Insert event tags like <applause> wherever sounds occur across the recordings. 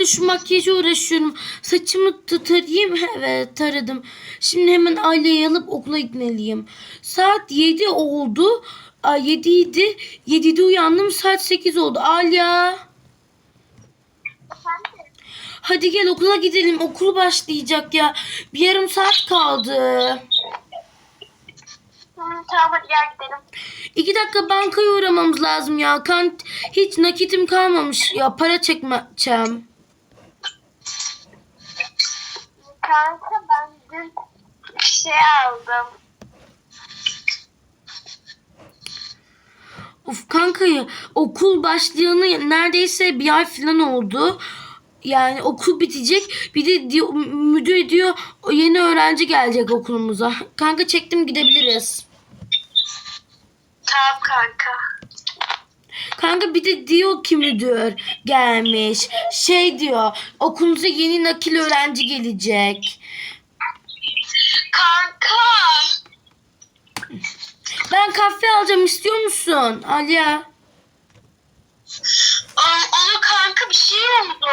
saattir şu makyajı uğraşıyorum. Saçımı ta- tarayayım. <laughs> Evet taradım. Şimdi hemen aileyi alıp okula gitmeliyim. Saat 7 oldu. Ay 7 idi. 7'de uyandım. Saat 8 oldu. Alya. Efendim? Hadi gel okula gidelim. Okul başlayacak ya. Bir yarım saat kaldı. Tamam hadi gel gidelim. İki dakika bankaya uğramamız lazım ya. Kan hiç nakitim kalmamış ya. Para çekmeyeceğim. Kanka ben dün bir şey aldım. Of kanka ya okul başlayalı neredeyse bir ay falan oldu. Yani okul bitecek. Bir de diyor, müdür diyor yeni öğrenci gelecek okulumuza. Kanka çektim gidebiliriz. Tamam kanka. Kanka bir de diyor ki müdür gelmiş. Şey diyor okulumuza yeni nakil öğrenci gelecek. Kanka. Ben kahve alacağım istiyor musun? Alya. Onu kanka bir şey oldu.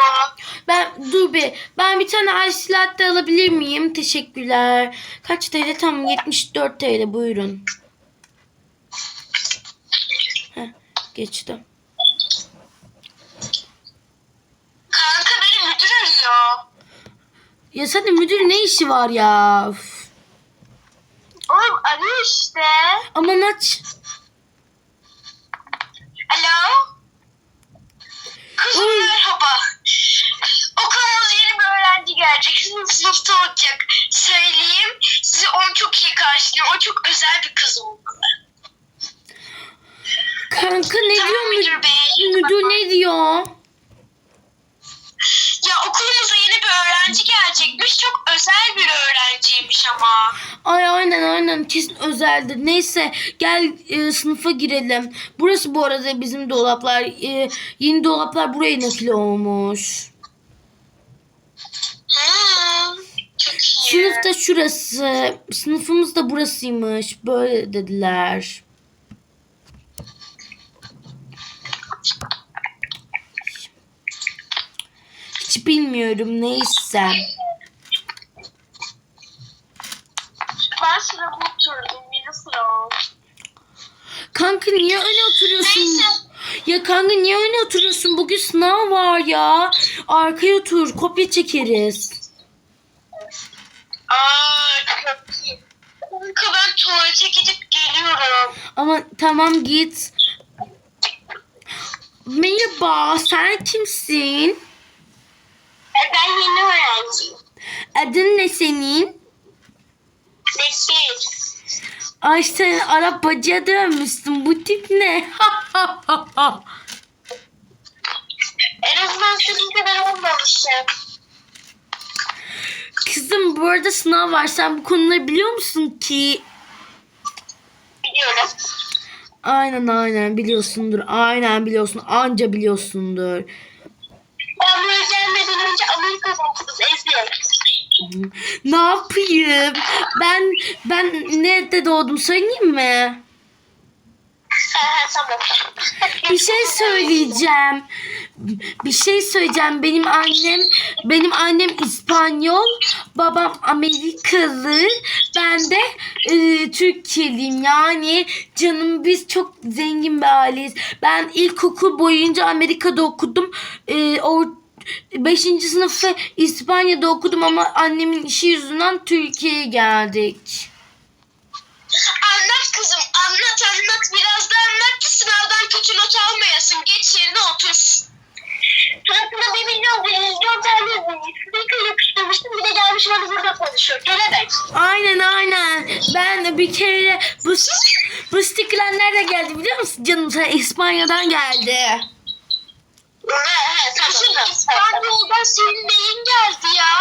Ben dur bir. Ben bir tane ice latte alabilir miyim? Teşekkürler. Kaç TL? Tamam 74 TL buyurun. Heh, geçti. Kanka beni müdür arıyor. Ya senin müdür ne işi var ya? Üf. Oğlum arıyor işte. Aman aç. Alo. Kızım Oy. merhaba. Okulumuza yeni bir öğrenci gelecek. Sizin sınıfta olacak. Söyleyeyim. Sizi onu çok iyi karşılıyor. O çok özel bir Müdür ne diyor? Ya okulumuza yeni bir öğrenci gelecekmiş. Çok özel bir öğrenciymiş ama. Ay aynen aynen kesin özeldir. Neyse gel e, sınıfa girelim. Burası bu arada bizim dolaplar. E, yeni dolaplar buraya nakil olmuş. Hmm, çok iyi. Sınıf da şurası. Sınıfımız da burasıymış. Böyle dediler. Bilmiyorum neyse. Ben sırama oturdum. Yeni sıra. Kanka niye öyle oturuyorsun? Neyse. Ya kanka niye öyle oturuyorsun? Bugün sınav var ya. Arkaya otur. Kopya çekeriz. Aa çok iyi. Kanka ben tuvalete gidip geliyorum. Ama tamam git. Merhaba sen kimsin? Ben yeni öğrenciyim. Adın ne senin? Bekir. Ay sen Arap bacıya dönmüşsün. Bu tip ne? En azından sizin kadar olmamışım. Kızım bu arada sınav var. Sen bu konuları biliyor musun ki? Biliyorum. Aynen aynen biliyorsundur. Aynen biliyorsun. Anca biliyorsundur. Ben buraya gelmeden önce Amerika'da okudum. Ezgi. Ne yapayım? Ben ben nerede doğdum söyleyeyim mi? Tamam. Bir şey söyleyeceğim. Bir şey söyleyeceğim. Benim annem benim annem İspanyol, babam Amerikalı, ben de e, Türkiye'liyim. Yani canım biz çok zengin bir aileyiz. Ben ilkokul boyunca Amerika'da okudum. E, o 5. sınıfı İspanya'da okudum ama annemin işi yüzünden Türkiye'ye geldik. Anlat kızım anlat anlat. Biraz da anlat ki sınavdan kötü not almayasın. Geç yerine otur. Sırasında bir milyon televizyon tane speaker yapıştırmıştım. Bir de gelmiş bana burada konuşuyor. Kelebek. Aynen aynen. Ben bir kere bu bu stickerler nerede geldi biliyor musun? Canım sen İspanya'dan geldi. İspanyol'dan senin neyin geldi ya?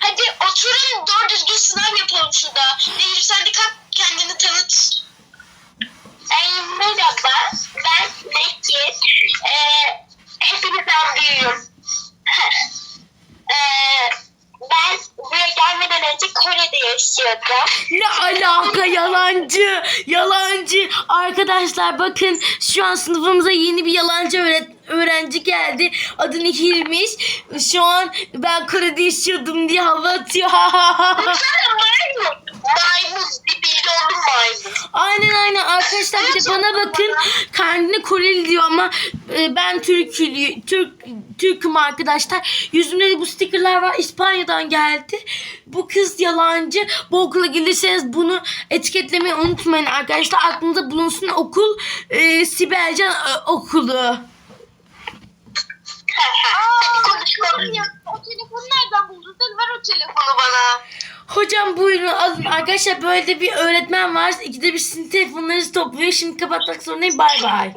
Hadi oturun doğru düzgün sınav yapalım şurada. Nehir sen de kalk kendini tanıt. Ay, merhaba ben Bekir. Ee, hepinizden büyüğüm. <laughs> ee, ben buraya gelmeden önce Kore'de yaşıyordum. Ne alaka yalancı yalancı arkadaşlar bakın şu an sınıfımıza yeni bir yalancı öğret öğrenci geldi. Adı Nehir'miş. Şu an ben Kore'de yaşıyordum diye hava atıyor. <laughs> Sen maymun. Maymun. Bir belli oldu maymun. aynen aynen arkadaşlar bir de bana bakın. Kendine Koreli diyor ama e, ben Türk'lü Türk Türk'üm arkadaşlar. Yüzümde de bu stickerlar var. İspanya'dan geldi. Bu kız yalancı. Bu okula gelirseniz bunu etiketlemeyi unutmayın arkadaşlar. Aklınızda bulunsun okul e, Sibelcan e, okulu. Hadi konuş konuş. O ver o telefonu bana. Hocam buyurun alın. Arkadaşlar böyle bir öğretmen var. İkide bir sizin telefonlarınızı topluyor. Şimdi kapatmak zorundayım. Bay bay.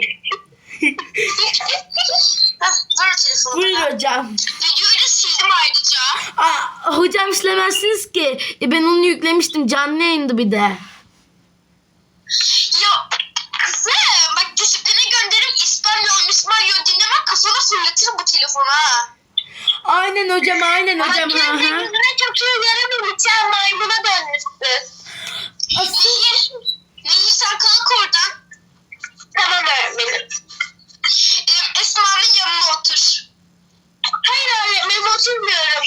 Telefonu Buyurun hocam. Videoyu sildim ayrıca. Aa, hocam silemezsiniz ki. E, ben onu yüklemiştim. Canlı yayındı bir de. Ya kızım İspanyol İspanyol dinlemem kafana fırlatırım bu telefonu ha. Aynen hocam aynen hocam. Hı kendi hı. yüzüne çok iyi yaramıyor. Sen maymuna dönmüşsün. Nehir. Nehir sen kalk oradan. Tamam öğretmenim. Ee, Esma'nın yanına otur. Hayır öğretmenim oturmuyorum.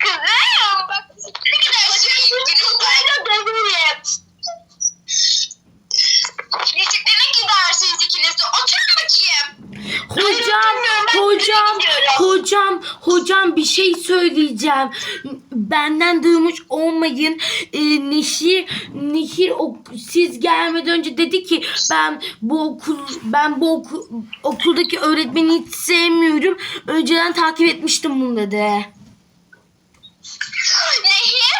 Kızım bak ne kadar şey Kızlarla döveyim. Disipline de. Oturun bakayım. hocam hocam hocam hocam bir şey söyleyeceğim. Benden duymuş olmayın. E, Nehir Nehir ok- siz gelmeden önce dedi ki ben bu okul ben bu oku- okuldaki öğretmeni hiç sevmiyorum. Önceden takip etmiştim bunu dedi. Nehir?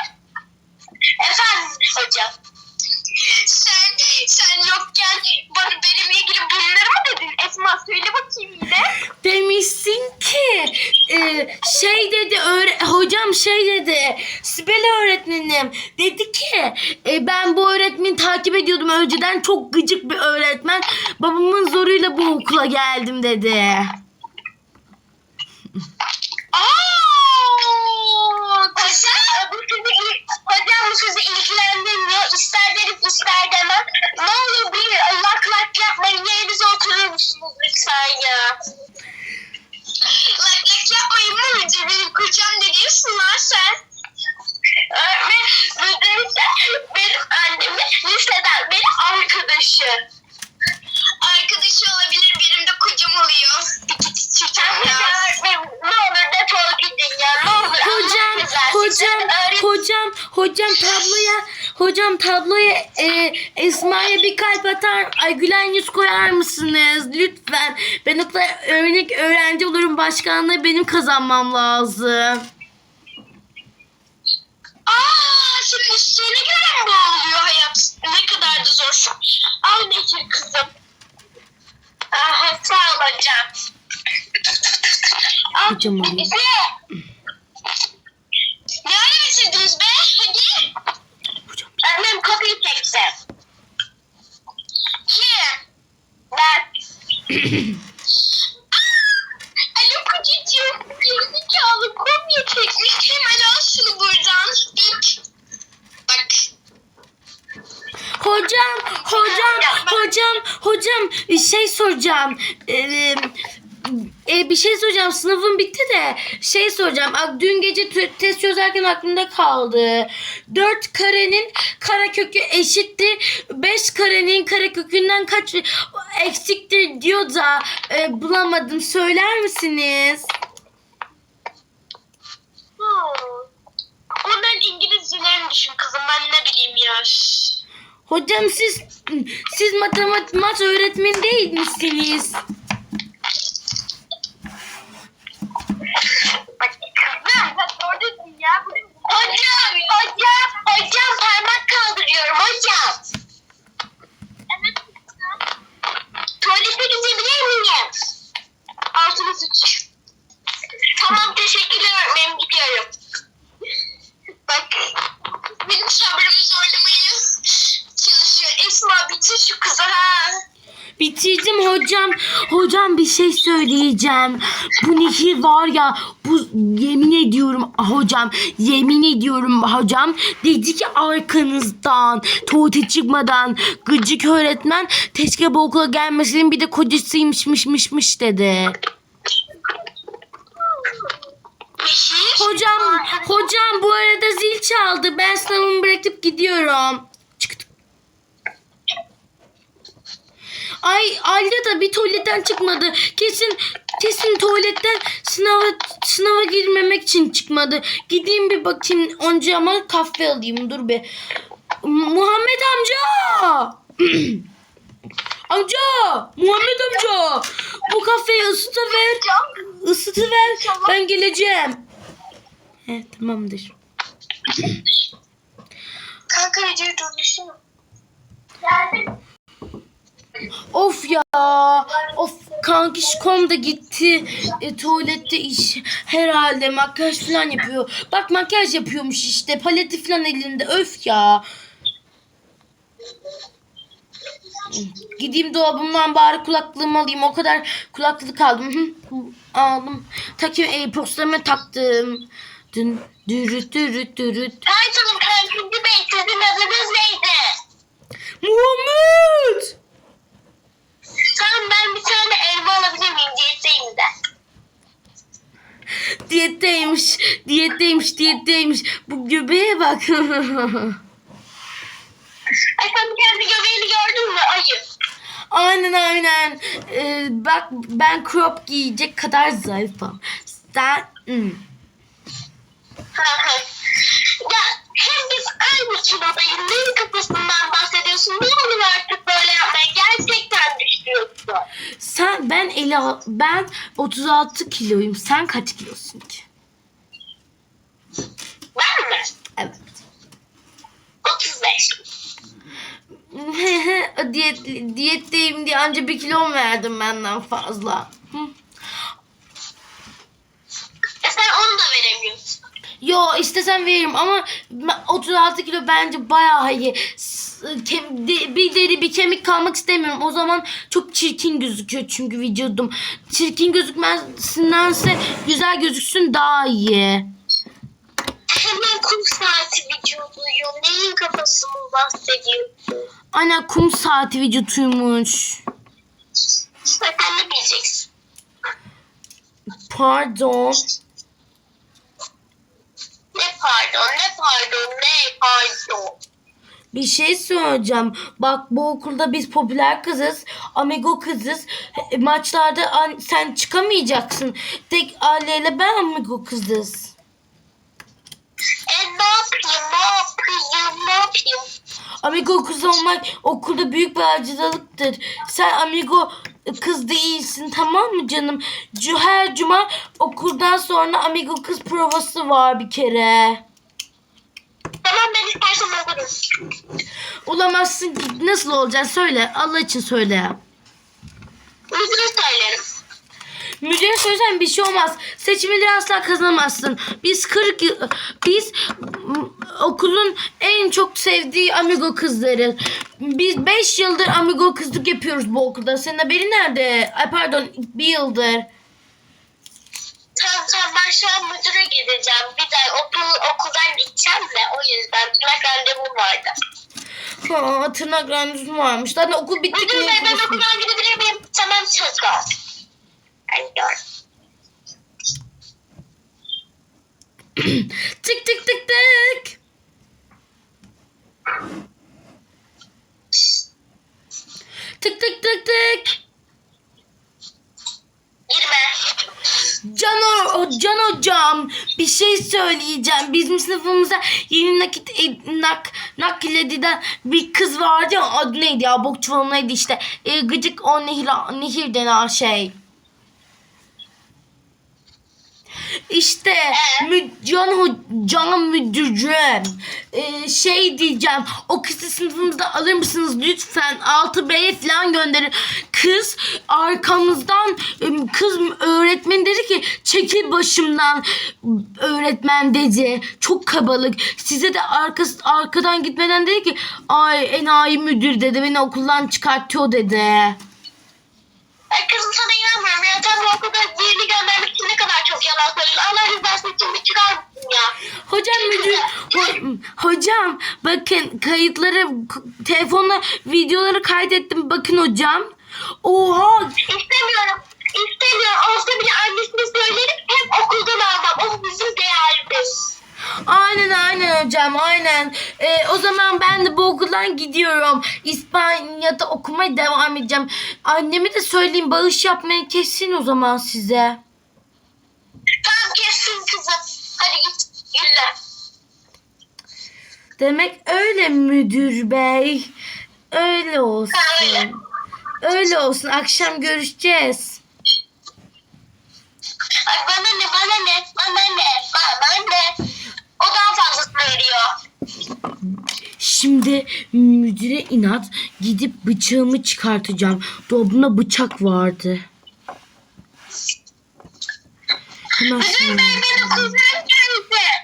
Efendim hocam. Sen, sen yokken bana benimle ilgili bunları mı dedin? Esma söyle bakayım yine. Demişsin ki e, şey dedi öğre- hocam şey dedi Sibel öğretmenim dedi ki e, ben bu öğretmeni takip ediyordum önceden çok gıcık bir öğretmen babamın zoruyla bu okula geldim dedi. Aa, hocam bu sizi, il- bu sizi ilgilendirmiyor. İster derim ister demem. Ne olur bir lak lak yapmayın. Yerinize oturur musunuz lütfen ya? Lak lak yapmayın mı önce benim kocam ne diyorsun lan sen? Öğretmen müdürüm de benim annemin liseden beri arkadaşı. Arkadaşı olabilir benim de kocam hocam tabloya hocam tabloya e, Esma'ya bir kalp atar ay gülen yüz koyar mısınız lütfen ben okula örnek öğrenci olurum başkanlığı benim kazanmam lazım. Aa, üstüne göre mi bu oluyor hayat? Ne kadar da zor. Al Nehir kızım. Aha, sağ ol hocam. Al. Hocam alayım. Bitirdiniz be? Hadi. Annem kapıyı çekti. Kim? Ben. <coughs> Alo kocacığım. Gerizekalı kopya çekmiş. Hemen al şunu buradan. Bip. Bak. Hocam, hocam, hocam, hocam şey soracağım. Ee, e, bir şey soracağım. Sınavım bitti de şey soracağım. Dün gece test çözerken aklımda kaldı. 4 karenin karekökü eşittir. 5 karenin karekökünden kaç eksiktir diyor da e, bulamadım. Söyler misiniz? Hmm. Onların İngilizcelerini düşün kızım. Ben ne bileyim ya. Hocam siz siz matematik mat öğretmeni değil misiniz? Bak kızım. Sen ya. Hocam, hocam, hocam parmak kaldırıyorum hocam. Evet kızım. Tuvalete gidebilir miyim? Altını sıç. Tamam teşekkürler öğretmenim gidiyorum. Bak benim sabrımı zorlamaya çalışıyor. Esma bitir şu kızı ha. Bitirdim hocam. Hocam bir şey söyleyeceğim. Bu nehir var ya bu yemin ediyorum hocam yemin ediyorum hocam dedi ki arkanızdan tuvalete çıkmadan gıcık öğretmen keşke bu okula gelmesin bir de kocasıymışmışmışmış dedi. Hocam hocam bu arada zil çaldı ben sınavımı bırakıp gidiyorum. Ay Alya da bir tuvaletten çıkmadı. Kesin kesin tuvaletten sınava sınava girmemek için çıkmadı. Gideyim bir bakayım önce ama kahve alayım dur bir. Muhammed amca. <clears throat> amca, Muhammed amca. Bu kahveyi ısıtıver. Isıtıver. Ben geleceğim. He tamamdır. Kanka videoyu durdursana. Geldim. Of ya. Of kankişkom da gitti. E, tuvalette iş. Herhalde makyaj falan yapıyor. Bak makyaj yapıyormuş işte. Paleti falan elinde. Öf ya. Gideyim dolabımdan bari kulaklığımı alayım. O kadar kulaklık aldım. Aldım. Takayım AirPods'larımı taktım. Dün dürüt dürüt dürüt. Pardon kankacı bey sizin adınız neydi? Muhammed! Tamam ben bir tane elma alabilir miyim diyetteyim de. Diyetteymiş, diyetteymiş, diyetteymiş. Bu göbeğe bak. Sen kendi göbeğini gördün mü? Ayıp. aynen aynen. Ee, bak ben crop giyecek kadar zayıfım. Sen... Hmm. Ya hem biz aynı kilodayız. Neyin kafasından bahsediyorsun? Ne olur artık böyle yapmaya? Gerçekten düşüyorsun. Sen ben 50, ben 36 kiloyum. Sen kaç kilosun ki? Ben mi? Evet. 35. <laughs> Diyet, diyetteyim diye anca bir kilo verdim benden fazla. Hı. E sen onu da veremiyorsun. Yo istesem veririm ama ben- 36 kilo bence bayağı iyi. Kem- de- bir deri bir kemik kalmak istemiyorum. O zaman çok çirkin gözüküyor çünkü vücudum. Çirkin gözükmesindense güzel gözüksün daha iyi. Kum saati vücuduyum. Neyin kafasını bahsediyorsun? Aynen kum saati vücutuymuş. Sen ne bileceksin? Pardon. Ne pardon, ne pardon, ne pardon. Bir şey söyleyeceğim. Bak bu okulda biz popüler kızız. Amigo kızız. Maçlarda an- sen çıkamayacaksın. Tek aileyle ben amigo kızız. E ne yapayım, ne yapayım, ne yapayım? Amigo kız olmak okulda büyük bir acıdalıktır. Sen amigo kız değilsin tamam mı canım? Her cuma okuldan sonra amigo kız provası var bir kere. Tamam ben istersen olurum. Olamazsın ki nasıl olacaksın söyle. Allah için söyle. Müdüre söylerim. Müdüre söylesen bir şey olmaz. Seçimleri asla kazanamazsın. Biz 40 yıl, biz okulun en çok sevdiği amigo kızları. Biz 5 yıldır amigo kızlık yapıyoruz bu okulda. Senin haberi nerede? Ay pardon bir yıldır. Tamam tamam ben şu an müdüre gideceğim. Bir de okul, okuldan gideceğim de o yüzden tırnak randevum vardı. Ha, tırnak randevusu varmış. Zaten okul bitti. Müdür bey ben okuldan gidebilir miyim? Tamam söz ver. Hadi gör. Tık tık tık tık. Tık tık tık tık. Girme. Can, Can hocam bir şey söyleyeceğim. Bizim sınıfımıza yeni nakit e, nak, naklediden bir kız vardı ya adı neydi ya bokçuvalı neydi işte. E, gıcık o nehir, nehir denen şey. İşte mü, can, can müdürüm e, şey diyeceğim o kızı sınıfımızda alır mısınız? Lütfen 6B'ye falan gönderin. Kız arkamızdan kız öğretmen dedi ki çekil başımdan. Öğretmen dedi çok kabalık. Size de arkası, arkadan gitmeden dedi ki ay enayi müdür dedi beni okuldan çıkartıyor dedi. Ay kızım sana inanmıyorum ya. Sen bu okulda birini göndermek için ne kadar çok yalan söylüyorsun. Allah rızası için bir çıkar mısın ya? Hocam müdür ho- hocam bakın kayıtları telefonla videoları kaydettim bakın hocam. Oha İstemiyorum. İstemiyorum. Olsa bile annesine söylerim. Hem okuldan almam. O bizim değerimiz. Aynen aynen hocam aynen. Ee, o zaman ben de bu okuldan gidiyorum. İspanya'da okumaya devam edeceğim. Anneme de söyleyeyim bağış yapmayı kesin o zaman size. Tamam kessin kızım. Hadi git. Gülle. Demek öyle müdür bey. Öyle olsun. Öyle. Öyle olsun. Akşam görüşeceğiz. Ay bana ne bana ne bana ne bana ne. O daha fazlasını veriyor. Şimdi müdüre inat gidip bıçağımı çıkartacağım. Dolabımda bıçak vardı. Hemen şunu, Müdür bey beni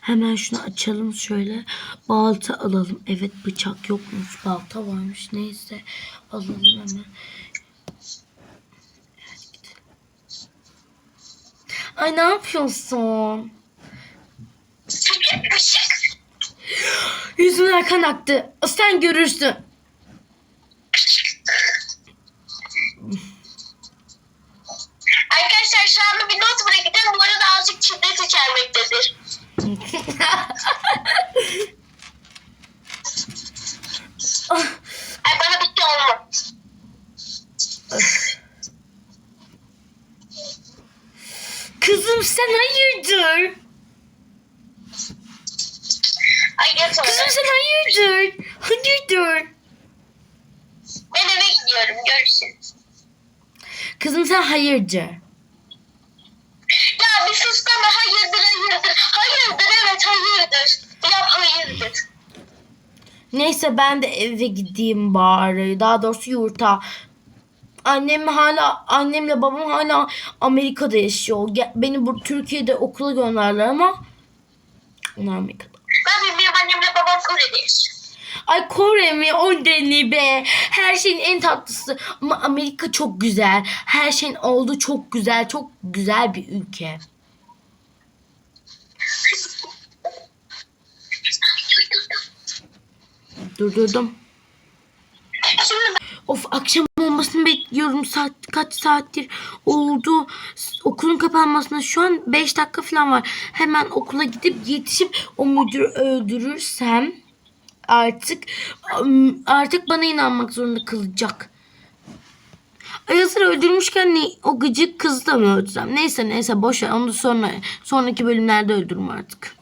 hemen şunu açalım şöyle. Balta alalım. Evet bıçak yokmuş. Balta varmış. Neyse alalım hemen. Evet, gidelim. Ay ne yapıyorsun? Işık. Yüzümden kan aktı. Sen görürsün. Arkadaşlar şu anda bir not bırakacağım. Bu arada azıcık şiddet içermektedir. <laughs> Ay bana bir şey olmaz. Kızım sen hayırdır? Ay geç Kızım sen hayırdır? Hayırdır? Ben eve gidiyorum. Görüşürüz. Kızım sen hayırdır? Ya bir sus deme. Hayırdır hayırdır. Hayırdır evet hayırdır. Yap hayırdır. Neyse ben de eve gideyim bari. Daha doğrusu yurta. Annem hala annemle babam hala Amerika'da yaşıyor. Beni bu Türkiye'de okula gönderdiler ama onlar Amerika'da. Ben bilmiyorum annemle babam Kore'de yaşıyor. Ay Kore mi o deli be. Her şeyin en tatlısı. Ama Amerika çok güzel. Her şeyin olduğu çok güzel. Çok güzel bir ülke. Durdurdum. Of akşam olmasını bekliyorum. Saat kaç saattir oldu. Okulun kapanmasına şu an 5 dakika falan var. Hemen okula gidip yetişip o müdürü öldürürsem artık artık bana inanmak zorunda kalacak. Ayazır öldürmüşken ne, o gıcık kızı da mı öldürsem? Neyse neyse boş ver. Onu sonra sonraki bölümlerde öldürürüm artık.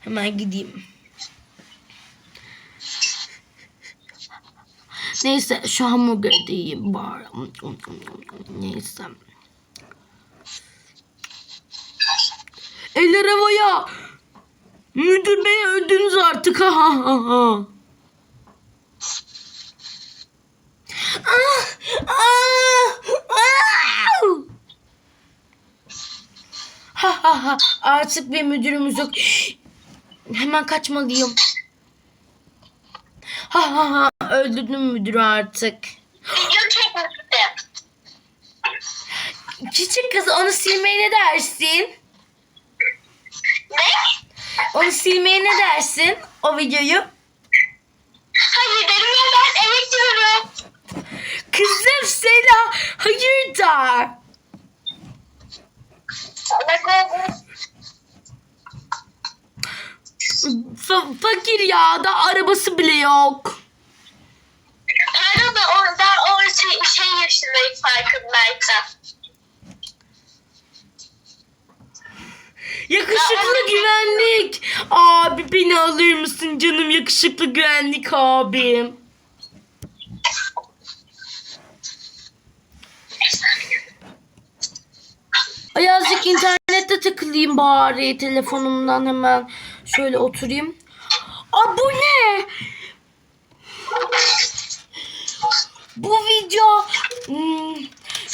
Hemen gideyim. Neyse şu hamburgeri de yiyeyim bari. Neyse. Eller havaya. Müdür bey öldünüz artık. Ha ha ha. Ah, ah, ah. Ha ha ha. Artık bir müdürümüz yok. Hemen kaçmalıyım. Ha ha ha. Öldürdüm müdürü artık. video çekmiştim. Küçük kız onu silmeye ne dersin? Ne? Onu silmeye ne dersin? O videoyu. Hayır dedim ya ben eve gidiyorum. Kızım Sela hayırdır? Fa- fakir ya da arabası bile yok. Pardon da orada o şey, yaşındayım farkındaysan. Yakışıklı güvenlik. Abi beni alır mısın canım yakışıklı güvenlik abim. Ay azıcık internette takılayım bari telefonumdan hemen. Şöyle oturayım. Aa bu ne? Bu video hmm,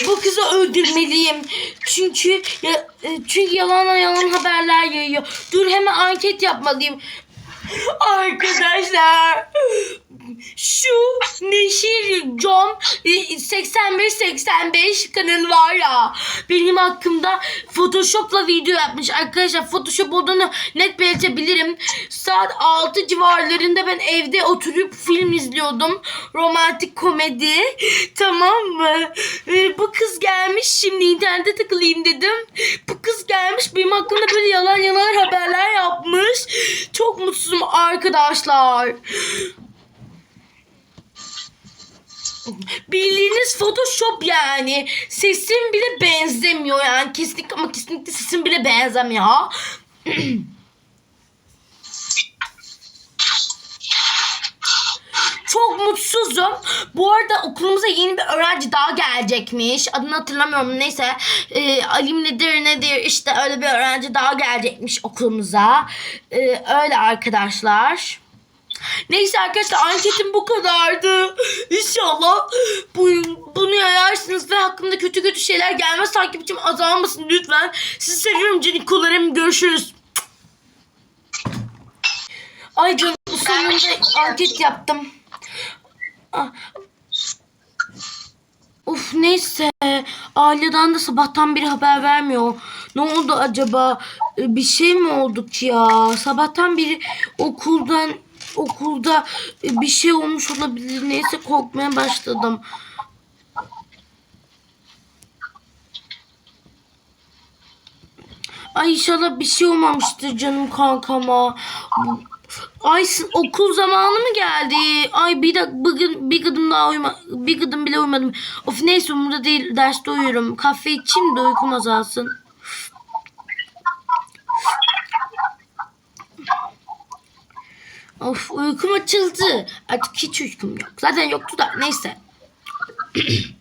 bu kızı öldürmeliyim. Çünkü ya, e, çünkü yalan yalan haberler yayıyor. Dur hemen anket yapmalıyım. Arkadaşlar şu Neşir John 85-85 kanalı var ya. Benim hakkımda Photoshop'la video yapmış. Arkadaşlar Photoshop olduğunu net belirtebilirim. Saat 6 civarlarında ben evde oturup film izliyordum. Romantik komedi. Tamam mı? Ee, bu kız gelmiş şimdi internete takılayım dedim. Bu kız gelmiş benim hakkımda böyle yalan yalan haberler yapmış. Çok mutsuzum arkadaşlar Bildiğiniz Photoshop yani. Sesim bile benzemiyor yani. Kesinlikle ama kesinlikle sesim bile benzemiyor. <clears throat> Çok mutsuzum. Bu arada okulumuza yeni bir öğrenci daha gelecekmiş. Adını hatırlamıyorum. Neyse. Ee, Alim nedir nedir işte öyle bir öğrenci daha gelecekmiş okulumuza. Ee, öyle arkadaşlar. Neyse arkadaşlar anketim bu kadardı. İnşallah bu, bunu yayarsınız ve hakkında kötü kötü şeyler gelmez. Takipçim azalmasın lütfen. Sizi seviyorum canikolarım. Görüşürüz. Ay canım sonunda anket yaptım. Ah. Of neyse. Aileden de sabahtan beri haber vermiyor. Ne oldu acaba? Ee, Bir şey mi olduk ya? Sabahtan beri okuldan okulda bir şey olmuş olabilir. Neyse korkmaya başladım. Ay inşallah bir şey olmamıştır canım kankama. Ay okul zamanı mı geldi? Ay bir dakika bugün bir gıdım daha uyuma bir gıdım bile uyumadım. Of neyse umurda değil derste uyurum. Kahve içeyim de uykum azalsın. Of uykum açıldı. Artık hiç uykum yok. Zaten yoktu da neyse. <clears throat>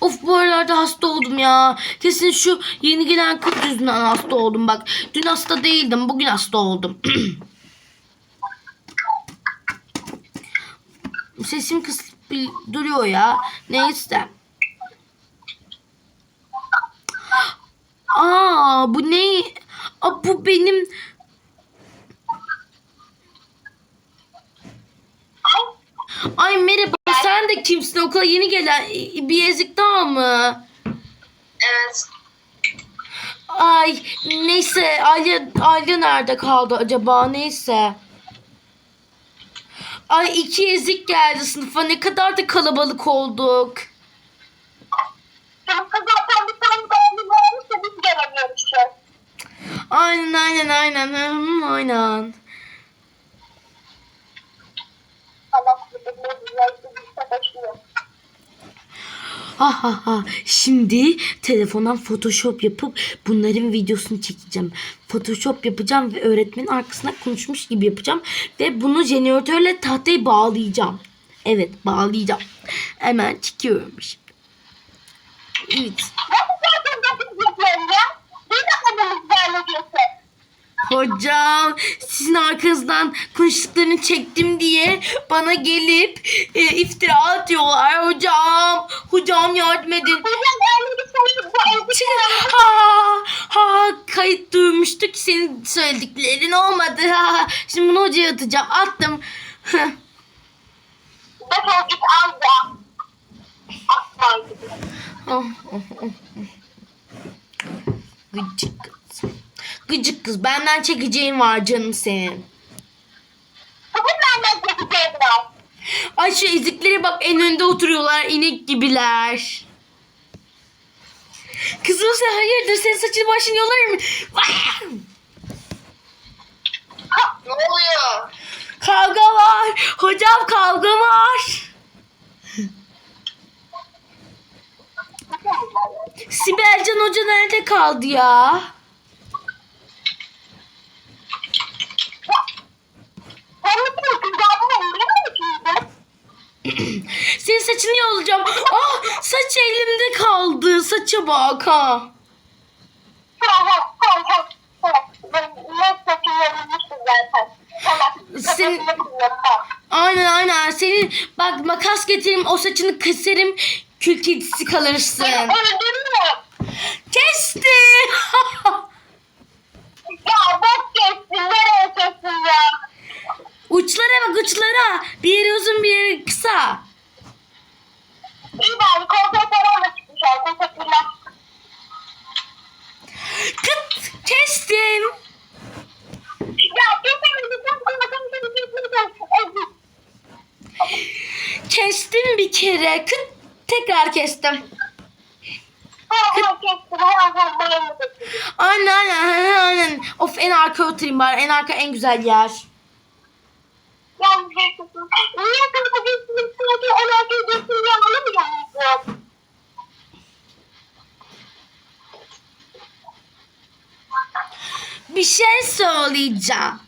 Of bu aralarda hasta oldum ya. Kesin şu yeni gelen kız yüzünden hasta oldum bak. Dün hasta değildim. Bugün hasta oldum. <clears throat> Sesim kısıp duruyor ya. Neyse. Aa bu ne? Aa, bu benim Ay merhaba sen de kimsin okula yeni gelen bir ezik daha mı? Evet. Ay neyse Alya, Alya nerede kaldı acaba neyse. Ay iki ezik geldi sınıfa ne kadar da kalabalık olduk. Sınıfta zaten bir tane doğumlu varmış da biz göremiyoruz. Aynen aynen aynen hmm, aynen. Allah bilir ne güzel bir savaşıyor. Ha ha ha. Şimdi telefondan Photoshop yapıp bunların videosunu çekeceğim. Photoshop yapacağım ve öğretmenin arkasına konuşmuş gibi yapacağım. Ve bunu jeneratörle tahtaya bağlayacağım. Evet bağlayacağım. Hemen çekiyorum şimdi. Evet. Nasıl zaten? Bir de adımız zannediyorsun. Hocam sizin arkanızdan konuştuklarını çektim diye bana gelip e, iftira atıyorlar hocam. Hocam yardım edin. Bu ezik Ha, ha kayıt duymuştuk senin söylediklerin olmadı. Ha, şimdi bunu hocaya atacağım. Attım. Defol git al da. Gibi. Oh, oh, oh. Gıcık. Gıcık kız. Benden çekeceğin var canım senin. Bugün benden çekeceğim var. Ay şu eziklere bak en önde oturuyorlar. inek gibiler. Kızım sen hayırdır? Senin saçını başını yolarım. Vah! Ne oluyor? Kavga var. Hocam kavga var. Sibelcan Hoca nerede kaldı ya? Sen mi diyorsun? Canım biliyor musun? Senin saçını yolacağım. Ah saç elimde kaldı. Saça bak ha. Tamam. Aynen aynen. Senin bak makas getireyim o saçını keserim. Kül kedisi kalırsın. Beni öldürür mü? Kesti. Ya bok kessin. Nereye kessin ya? Uç Uçlara bak uçlara. Bir yeri uzun bir yeri kısa. İyi bari koltuğa falan da çıkmış. Teşekkürler. Kıt kestim. Ya kesemedim. Çok konuşalım. Kestim bir kere. Kıt tekrar kestim. Aynen aynen aynen. Of en arka oturayım bari. En arka en güzel yer. Bir şey söyleyeceğim.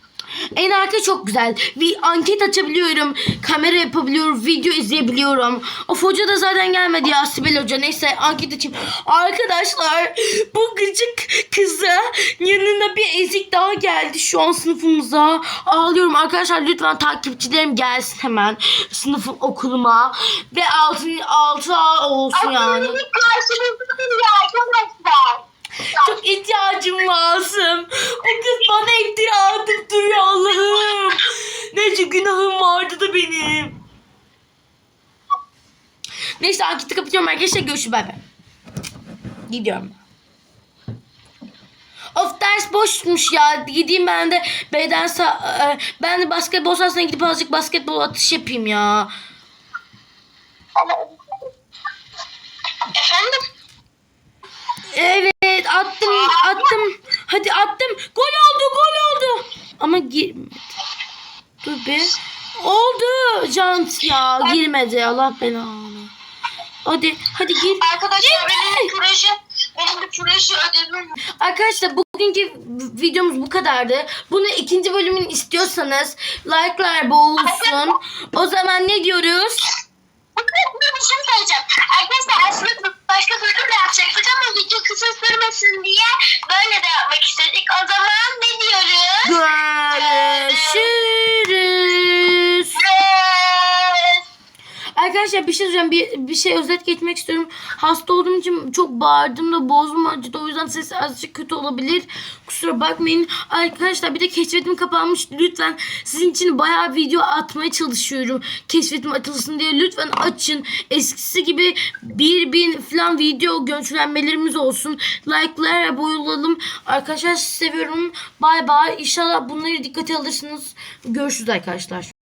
En arka çok güzel. Bir anket açabiliyorum. Kamera yapabiliyorum. Video izleyebiliyorum. Of hoca da zaten gelmedi ya Sibel Hoca. Neyse anket açayım. Arkadaşlar bu gıcık kıza yanına bir ezik daha geldi şu an sınıfımıza. Ağlıyorum arkadaşlar lütfen takipçilerim gelsin hemen sınıfım okuluma. Ve altı, altı olsun yani. Bir karşınızdadır ya arkadaşlar. Çok ihtiyacım lazım. O kız bana iftira atıp duruyor Allah'ım. Nece günahım vardı da benim. Neyse anketi kapatıyorum arkadaşlar. Görüşürüz bay bay. Gidiyorum. Of ders boşmuş ya. Gideyim ben de beden e, ben de basketbol sahasına gidip azıcık basketbol atış yapayım ya. Efendim? Evet attım attım. Hadi attım. Gol oldu gol oldu. Ama girmedi. Dur be. Oldu Jant ya girmedi Allah belanı. Hadi hadi gir. Arkadaşlar benim proje, benim bir proje ödevim. Arkadaşlar bugünkü videomuz bu kadardı. Bunu ikinci bölümünü istiyorsanız like'lar boğulsun. O zaman ne diyoruz? Bir şey söyleyeceğim. Arkadaşlar aslında başka bölüm de yapacaktık ama video kısa sürmesin diye böyle de yapmak istedik. O zaman ne diyoruz? Görüşürüz. Görüşürüz. Arkadaşlar bir şey söyleyeceğim. Bir, bir şey özet geçmek istiyorum. Hasta olduğum için çok bağırdım da boğazım acıdı. O yüzden ses azıcık kötü olabilir. Kusura bakmayın. Arkadaşlar bir de keşfetim kapanmış. Lütfen sizin için bayağı video atmaya çalışıyorum. Keşfetim atılsın diye. Lütfen açın. Eskisi gibi bir bin falan video görüntülenmelerimiz olsun. Like'lara abone olalım. Arkadaşlar sizi seviyorum. Bay bay. İnşallah bunları dikkate alırsınız. Görüşürüz arkadaşlar.